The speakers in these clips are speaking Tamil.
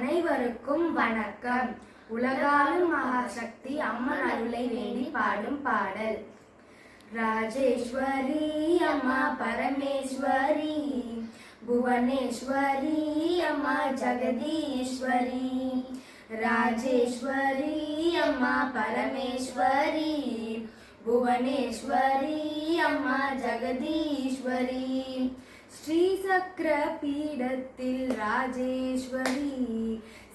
அனைவருக்கும் வணக்கம். உலகாலும் மகாசக்தி அம்மன் அருளை வேண்டி பாடும் பாடல். ராஜேஸ்வரி அம்மா பரமேஸ்வரி. புவனேஸ்வரி அம்மா ஜெகதீஸ்வரி. ராஜேஸ்வரி அம்மா பரமேஸ்வரி. புவனேஸ்வரி அம்மா ஜெகதீஸ்வரி. ஸ்ரீசக்கர பீடத்தில் ராஜேஸ்வரி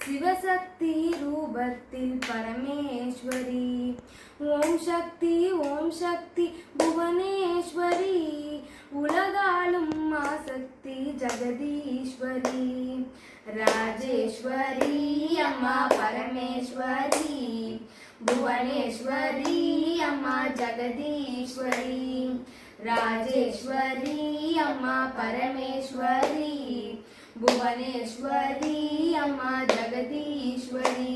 சிவசக்தி ரூபத்தில் பரமேஸ்வரி. ஓம் சக்தி ஓம் சக்தி புவனேஸ்வரி. உலகாலும் மாசக்தி ஜெகதீஸ்வரி. ராஜேஸ்வரி அம்மா பரமேஸ்வரி. புவனேஸ்வரி அம்மா ஜெகதீஸ்வரி. రాజేశ్వరి அம்மா పరమేశ్వరి புவனேஸ்வரி அம்மா ஜெகதீஸ்வரி.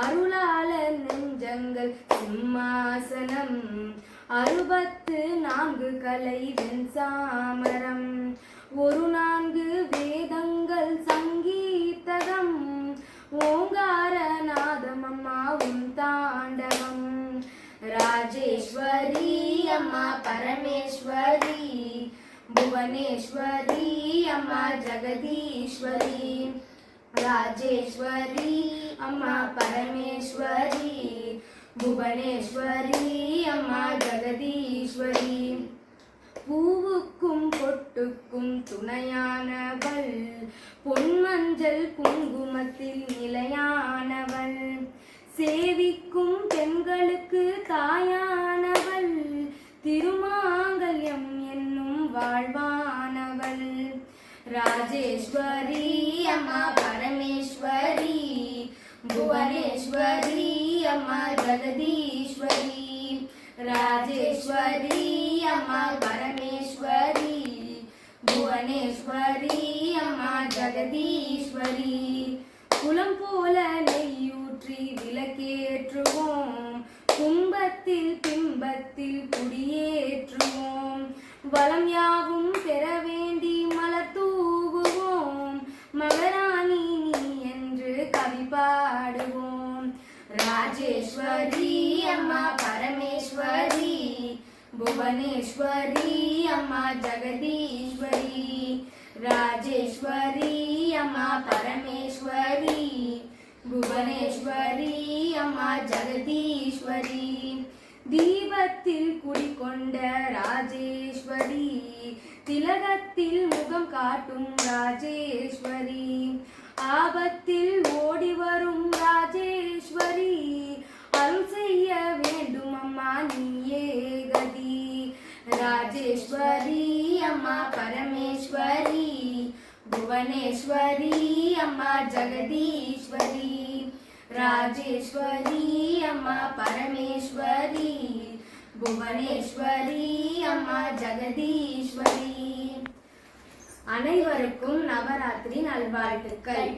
அருளாள நெஞ்சங்கள் சிம்மாசனம் அறுபத்து நான்கு கலை வெண்சாமரம் ஒரு நான்கு வேதங்கள் ராஜேஸ்வரி அம்மா பரமேஸ்வரி. புவனேஸ்வரி அம்மா ஜெகதீஸ்வரி. ராஜேஸ்வரி அம்மா பரமேஸ்வரி. புவனேஸ்வரி அம்மா ஜெகதீஸ்வரி. பூவுக்கும் பொட்டுக்கும் துணையானவள். பொன்மஞ்சள் குங்குமத்தில் நிலையானவள். சேவிக்கும் பெண்களுக்கு தாயானவள் ராஜேஸ்வரி அம்மா பரமேஸ்வரி புவனேஸ்வரி அம்மா ஜெகதீஸ்வரி ராஜேஸ்வரி அம்மா பரமேஸ்வரி புவனேஸ்வரி அம்மா ஜெகதீஸ்வரி குளம் போல நெய்யூற்றி விளக்கேற்றுவோம் கும்பத்தில் பிம்பத்தில் குடியேற்றுவோம். வளம் யாவும் ராஜேஸ்வரி அம்மா பரமேஸ்வரி புவனேஸ்வரி அம்மா ஜெகதீஸ்வரி ராஜேஸ்வரி அம்மா பரமேஸ்வரி புவனேஸ்வரி அம்மா ஜெகதீஸ்வரி தீபத்தில் குடிக்கொண்ட ராஜேஸ்வரி திலகத்தில் முகம் காட்டும் ராஜேஸ்வரி ஆபத்தில் அம்மா நீயே கதி ராஜேஸ்வரி அம்மா பரமேஸ்வரி புவனேஸ்வரி அம்மா ஜெகதீஸ்வரி ராஜேஸ்வரி அம்மா பரமேஸ்வரி புவனேஸ்வரி அம்மா ஜெகதீஸ்வரி அனைவருக்கும் நவராத்திரி நல்வாழ்த்துக்கள்.